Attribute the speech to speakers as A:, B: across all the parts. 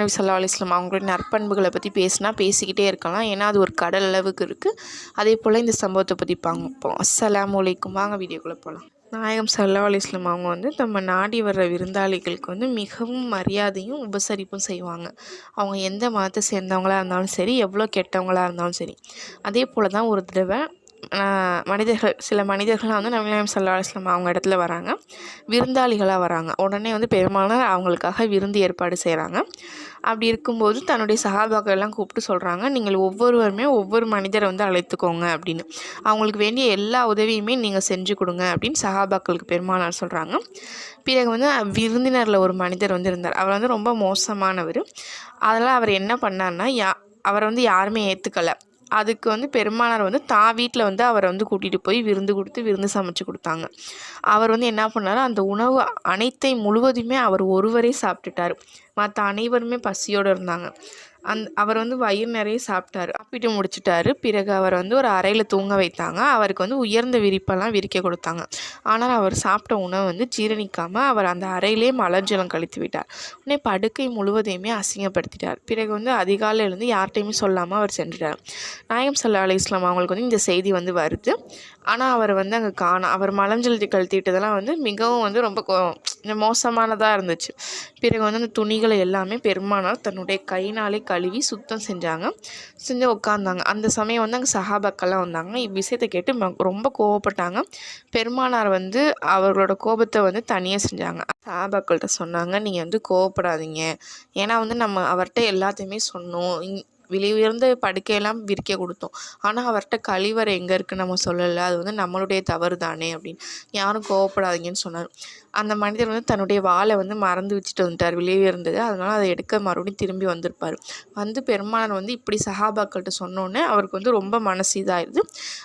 A: நபி சல்லா அலிஸ்லாம் அவங்களுடைய நற்பண்புகளை பற்றி பேசினா பேசிக்கிட்டே இருக்கலாம். ஏன்னா அது ஒரு கடல் அளவுக்கு இருக்குது அதே போல் இந்த சம்பவத்தை பற்றி பார்ப்போம். அஸ்லாம் அலைக்கும். வாங்க வீடியோக்குள்ளே போகலாம் நாயகம் சல்லா அலிஸ்லாம் அவங்க வந்து நம்ம நாடி வர்ற விருந்தாளிகளுக்கு வந்து மிகவும் மரியாதையும் உபசரிப்பும் செய்வாங்க. அவங்க எந்த மதத்தை சேர்ந்தவங்களாக இருந்தாலும் சரி எவ்வளோ கெட்டவங்களாக இருந்தாலும் சரி. அதே போல் தான் ஒரு தடவை மனிதர்கள் சில மனிதர்களாக வந்து நபிநாயம் சல்லா அலுவலாம் அவங்க இடத்துல வராங்க. விருந்தாளிகளாக வராங்க. உடனே வந்து பெருமானார் அவங்களுக்காக விருந்து ஏற்பாடு செய்கிறாங்க அப்படி இருக்கும்போது தன்னுடைய சகாபாக்கள் எல்லாம் கூப்பிட்டு சொல்கிறாங்க நீங்கள் ஒவ்வொருவருமே ஒவ்வொரு மனிதரை வந்து அழைத்துக்கோங்க அப்படின்னு. அவங்களுக்கு வேண்டிய எல்லா உதவியுமே நீங்கள் செஞ்சு கொடுங்க அப்படின்னு சகாபாக்களுக்கு பெருமானார் சொல்கிறாங்க பிறகு வந்து விருந்தினரில் ஒரு மனிதர் வந்து இருந்தார். அவர் வந்து ரொம்ப மோசமானவர். அதெல்லாம் அவர் என்ன பண்ணார்னா யா அவரை வந்து யாருமே ஏற்றுக்கலை அதுக்கு வந்து பெருமானார் வந்து தான் வீட்டில் வந்து அவரை வந்து கூட்டிகிட்டு போய் விருந்து கொடுத்து விருந்து சமைச்சு கொடுத்தாங்க. அவர் வந்து என்ன பண்ணார்? அந்த உணவு அனைத்தை முழுவதுமே அவர் ஒருவரே சாப்பிட்டுட்டார். மற்ற அனைவருமே பசியோடு இருந்தாங்க. அந் அவர் வந்து வயிறு நிறைய சாப்பிட்டாரு. சாப்பிட்டு முடிச்சிட்டாரு. பிறகு அவர் வந்து ஒரு அறையில் தூங்க வைத்தாங்க. அவருக்கு வந்து உயர்ந்த விரிப்பெல்லாம் விரிக்க கொடுத்தாங்க. ஆனால் அவர் சாப்பிட்ட உணவு வந்து ஜீரணிக்காமல் அவர் அந்த அறையிலே மலர்ஜலம் கழித்து விட்டார். உடனே படுக்கை முழுவதையுமே அசிங்கப்படுத்திட்டார். பிறகு வந்து அதிகாலை எழுந்து யார்கிட்டையுமே சொல்லாமல் அவர் சென்றுட்டார். நாயம் சல்லா அலி இஸ்லாம் அவங்களுக்கு வந்து இந்த செய்தி வந்து வருது. ஆனால் அவர் வந்து அங்கே காணும் அவர் மலஞ்சலத்தை கழுத்திட்டதெல்லாம் வந்து மிகவும் வந்து ரொம்ப மோசமானதாக இருந்துச்சு. பிறகு வந்து அந்த துணிகளை எல்லாமே பெருமானார் தன்னுடைய கைனாலே கழுவி சுத்தம் செஞ்சாங்க. செஞ்சு உட்காந்தாங்க அந்த சமயம் வந்து அங்கே சஹாபாக்கெல்லாம் வந்தாங்க. இவ்விஷயத்தை கேட்டு ம- ரொம்ப கோவப்பட்டாங்க. பெருமானார் வந்து அவர்களோட கோபத்தை வந்து தனியாக செஞ்சாங்க. சஹாபாக்கள்கிட்ட சொன்னாங்க நீங்கள் வந்து கோவப்படாதீங்க. ஏன்னா வந்து நம்ம அவர்கிட்ட எல்லாத்தையுமே சொன்னோம். இங் விலை உயர்ந்த படுக்கையெல்லாம் விரிக்க கொடுத்தோம். ஆனால் அவர்கிட்ட கழிவறை எங்கே இருக்குன்னு நம்ம சொல்லலை. அது வந்து நம்மளுடைய தவறு தானே அப்படின்னு. யாரும் கோவப்படாதீங்கன்னு சொன்னார். அந்த மனிதர் வந்து தன்னுடைய வாழை வந்து மறந்து வச்சுட்டு வந்துட்டார். விலை உயர்ந்தது. அதனால் அதை எடுக்க மறுபடியும் திரும்பி வந்திருப்பார். வந்து பெருமானார் வந்து இப்படி சஹாபாக்கள்கிட்ட சொன்னோன்னே அவருக்கு வந்து ரொம்ப மனசு இதாகிடுது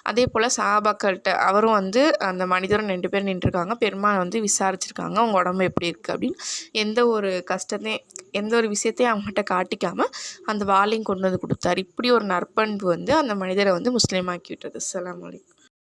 A: அதே போல் சஹாபாக்கள்கிட்ட அவரும் வந்து அந்த மனிதரும் ரெண்டு பேரும் நின்றுருக்காங்க. பெருமாள் வந்து விசாரிச்சிருக்காங்க. அவங்க உடம்பு எப்படி இருக்குது அப்படின்னு. எந்த ஒரு கஷ்டத்தையும் எந்த ஒரு விஷயத்தையும் அவங்ககிட்ட காட்டிக்காமல் அந்த வாழையும் கொண்டு வந்து கொடுத்தார். இப்படி ஒரு நற்பண்பு வந்து அந்த மனிதரை வந்து முஸ்லீமாக்கி விட்டது அலாம் அலைக்கும்.